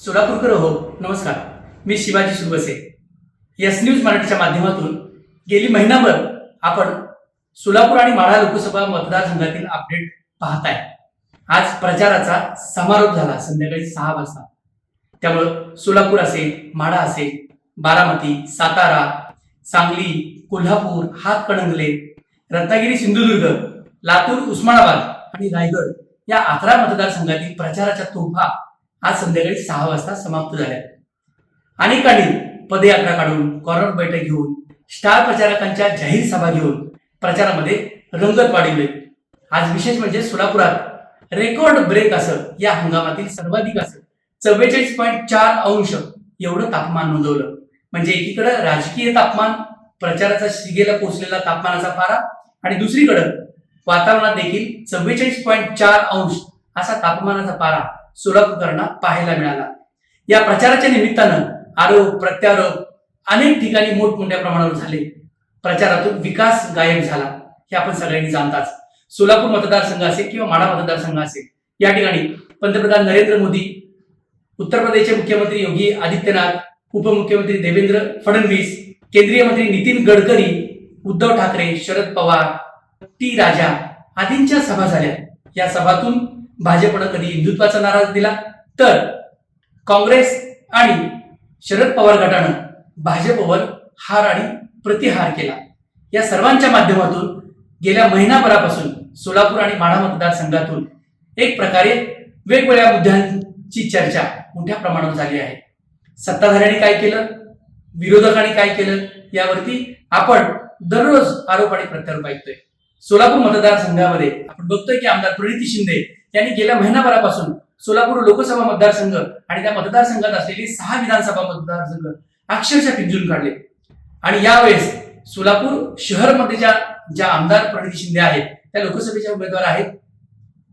सोलापूरकर हो नमस्कार. मी शिवाजी सुरवसे. यस न्यूज मराठीच्या माध्यमातून गेली महिनाभर आपण सोलापूर आणि माढा लोकसभा मतदारसंघातील अपडेट पाहताय. आज प्रचाराचा समारोप झाला संध्याकाळी सहा वाजता. त्यामुळं सोलापूर असेल माढा असेल बारामती सातारा सांगली कोल्हापूर हातकणंगले रत्नागिरी सिंधुदुर्ग लातूर उस्मानाबाद आणि रायगड या अकरा मतदारसंघातील प्रचाराच्या तोफा आज संध्याकाळी सहा वाजता समाप्त झाल्या. अनेकांनी पदयात्रा काढून कॉर्नर बैठक घेऊन स्टार प्रचारकांच्या जाहीर सभा घेऊन प्रचारामध्ये रंगत वाढवले. आज विशेष म्हणजे सोलापुरात रेकॉर्ड ब्रेक असं या हंगामातील सर्वाधिक असं चव्वेचाळीस पॉईंट चार अंश एवढं तापमान नोंदवलं. म्हणजे एकीकडे राजकीय तापमान प्रचाराचा शिगेला पोहोचलेला तापमानाचा पारा आणि दुसरीकडं वातावरणात देखील चव्वेचाळीस पॉईंट चार अंश असा तापमानाचा पारा सोलापूरकरांना पाहायला मिळाला. या प्रचाराच्या निमित्तानं आरोप प्रत्यारोप अनेक ठिकाणी मोठमोठ्या प्रमाणावर झाले. प्रचारातून विकास गायब झाला हे आपण सगळ्यांनी जाणताच सोलापूर मतदारसंघ असेल किंवा माडा मतदारसंघ असेल या ठिकाणी पंतप्रधान नरेंद्र मोदी उत्तर प्रदेशचे मुख्यमंत्री योगी आदित्यनाथ उपमुख्यमंत्री देवेंद्र फडणवीस केंद्रीय मंत्री नितीन गडकरी उद्धव ठाकरे शरद पवार टी राजा आदींच्या सभा झाल्या. या सभातून भाजपनं कधी हिंदुत्वाचा नारा दिला? तर काँग्रेस आणि शरद पवार गटानं भाजपवर हार आणि प्रतिहार केला. या सर्वांच्या माध्यमातून गेल्या महिनाभरापासून सोलापूर आणि माढा मतदारसंघातून एक प्रकारे वेगवेगळ्या मुद्द्यांची चर्चा मोठ्या प्रमाणावर झाली आहे. सत्ताधाऱ्यांनी काय केलं? विरोधकांनी काय केलं? यावरती आपण दररोज आरोप आणि प्रत्यारोप ऐकतोय. सोलापूर मतदारसंघामध्ये आपण बघतोय की आमदार प्रणिती शिंदे त्यांनी गेल्या महिनाभरापासून सोलापूर लोकसभा मतदारसंघ आणि त्या मतदारसंघात असलेली सहा विधानसभा मतदारसंघ अक्षरशः पिंजून काढले. आणि यावेळेस सोलापूर शहरमध्ये ज्या ज्या आमदार प्रणिती शिंदे आहेत त्या लोकसभेच्या उमेदवार आहेत.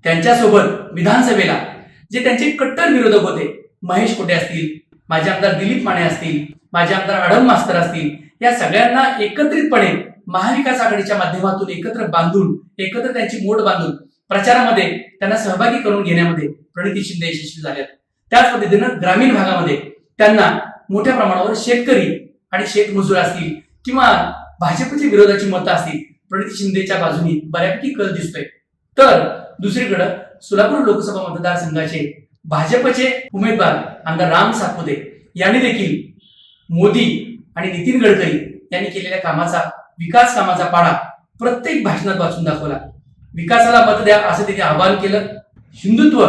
त्यांच्यासोबत विधानसभेला जे त्यांचे कट्टर विरोधक होते महेश कोटे असतील माझे आमदार दिलीप माने असतील माझे आमदार अडम मास्तर असतील या सगळ्यांना एकत्रितपणे महाविकास आघाडीच्या माध्यमातून एकत्र बांधून एकत्र त्यांची मोठ बांधून प्रचारामध्ये त्यांना सहभागी करून घेण्यामध्ये प्रणिती शिंदे यशस्वी झाल्यात त्याच पद्धतीनं ग्रामीण भागामध्ये त्यांना मोठ्या प्रमाणावर शेतकरी आणि शेतमजूर असतील किंवा भाजपच्या विरोधाची मतं असतील प्रणिती शिंदेच्या बाजूनी बऱ्यापैकी कल दिसतोय. तर दुसरीकडं सोलापूर लोकसभा मतदारसंघाचे भाजपचे उमेदवार आमदार राम सातपुते यांनी देखील मोदी आणि नितीन गडकरी यांनी केलेल्या कामाचा विकास कामाचा पाडा प्रत्येक भाषणात वाचून दाखवला. विकासाला मत द्या असं त्यांनी आवाहन केलं. हिंदुत्व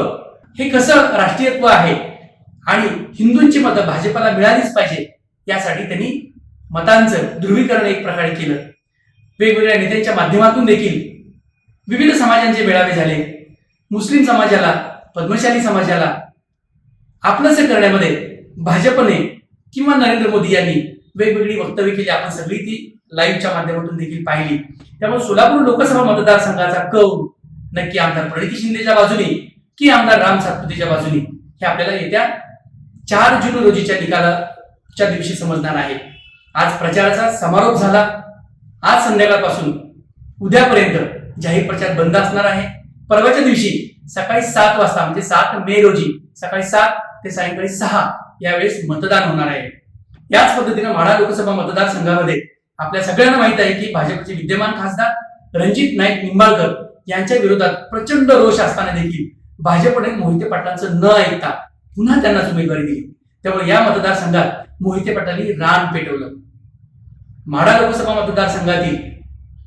हे कसं राष्ट्रीयत्व आहे आणि हिंदूंची मतं भाजपला मिळालीच पाहिजे यासाठी त्यांनी मतांचं ध्रुवीकरण एक प्रकारे केलं. वेगवेगळ्या नेत्यांच्या माध्यमातून देखील विविध समाजांचे मेळावे झाले. मुस्लिम समाजाला पद्मशाली समाजाला आपलंसे करण्यामध्ये भाजपने किंवा नरेंद्र मोदी यांनी वेगवेगळी वक्तव्य केली आपण सगळी ती लाईव्हच्या माध्यमातून देखील पाहिली. त्यामुळे सोलापूर लोकसभा मतदारसंघाचा कौल नक्की आमदार प्रणिती शिंदेच्या बाजूने की आमदार राम सातपुतेच्या बाजूने हे आपल्याला येत्या चार जून रोजीच्या निकालाच्या दिवशी समजणार आहे. आज प्रचाराचा समारोप झाला. आज संध्याकाळपासून उद्यापर्यंत जाहीर प्रचार बंद असणार आहे. परवाच्या दिवशी सकाळी सात वाजता म्हणजे सात मे रोजी सकाळी सात ते सायंकाळी सहा यावेळेस मतदान होणार आहे. याच पद्धतीनं माढा लोकसभा मतदारसंघामध्ये आपल्या सगळ्यांना माहीत आहे की भाजपचे विद्यमान खासदार रणजित नाईक निंबाळकर यांच्या विरोधात प्रचंड रोष असताना देखील भाजपने मोहिते पाटलांचं न ऐकता पुन्हा त्यांनाच उमेदवारी दिली. त्यामुळे या मतदारसंघात मोहिते पाटलांनी रान पेटवलं. माढा लोकसभा मतदारसंघातील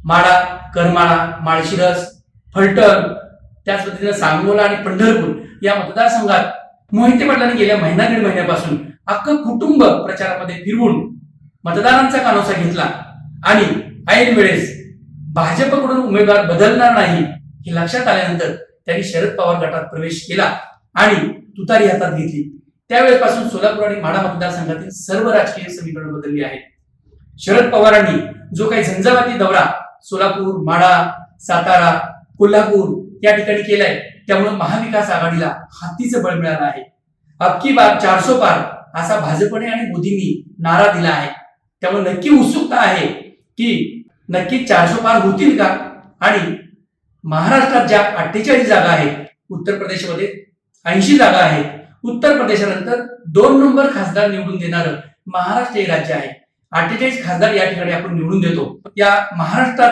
माडा करमाळा माळशिरस फलटण त्याच पद्धतीनं सांगोला आणि पंढरपूर या मतदारसंघात मोहिते पाटलांनी गेल्या महिना दीड महिन्यापासून अख्खं कुटुंब प्रचारामध्ये फिरवून मतदारांचा कानोसा घेतला. आणि ऐन वेळेस भाजपकडून उमेदवार बदलणार नाही हे लक्षात आल्यानंतर त्यांनी शरद पवार गटात प्रवेश केला आणि तुतारी हातात घेतली. त्यावेळेपासून सोलापूर आणि माढा मतदारसंघातील सर्व राजकीय समीकरण बदलली आहेत. शरद पवारांनी जो काही झंझावाती दौरा सोलापूर माढा सातारा कोल्हापूर या ठिकाणी केलाय त्यामुळे महाविकास आघाडीला हातीचं बळ मिळालं आहे. अबकी बार चारसो पार असा भाजपने आणि मोदींनी नारा दिला आहे. त्यामुळे नक्की उत्सुकता आहे की नक्की चारसो पार होतील का? आणि महाराष्ट्रात ज्या अठ्ठेचाळीस जागा आहेत उत्तर प्रदेशमध्ये ऐंशी जागा आहेत. उत्तर प्रदेशानंतर दोन नंबर खासदार निवडून देणारं महाराष्ट्र हे राज्य आहे. अठ्ठेचाळीस खासदार या ठिकाणी आपण निवडून देतो. या महाराष्ट्रात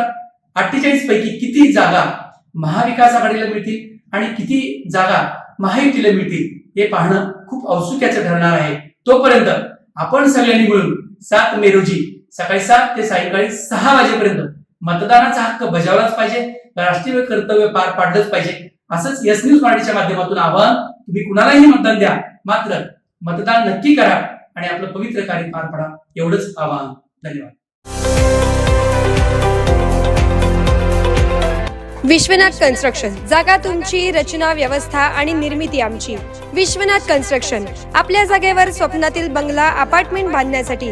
अठ्ठेचाळीस पैकी किती जागा महाविकास आघाडीला मिळतील आणि किती जागा महायुतीला मिळतील हे पाहणं खूप औत्सुक्याचं ठरणार आहे. तोपर्यंत आपण सगळ्यांनी मिळून सात मे रोजी सकाळी सात ते सायंकाळी सहा वाजेपर्यंत मतदानाचा हक्क बजावलाच पाहिजे राष्ट्रीय कर्तव्य पार पाडलंच पाहिजे. असंच यस न्यूज मराठीच्या माध्यमातून आवाहन तुम्ही कुणालाही मतदान द्या मात्र मतदान नक्की करा आणि आपलं पवित्र कार्य पार पडा. एवढंच आवाहन. धन्यवाद. विश्वनाथ कन्स्ट्रक्शन. जागा तुमची रचना व्यवस्था आणि निर्मिती आमची. विश्वनाथ कन्स्ट्रक्शन. आपल्या जागेवर स्वप्नातील बंगला अपार्टमेंट बांधण्यासाठी.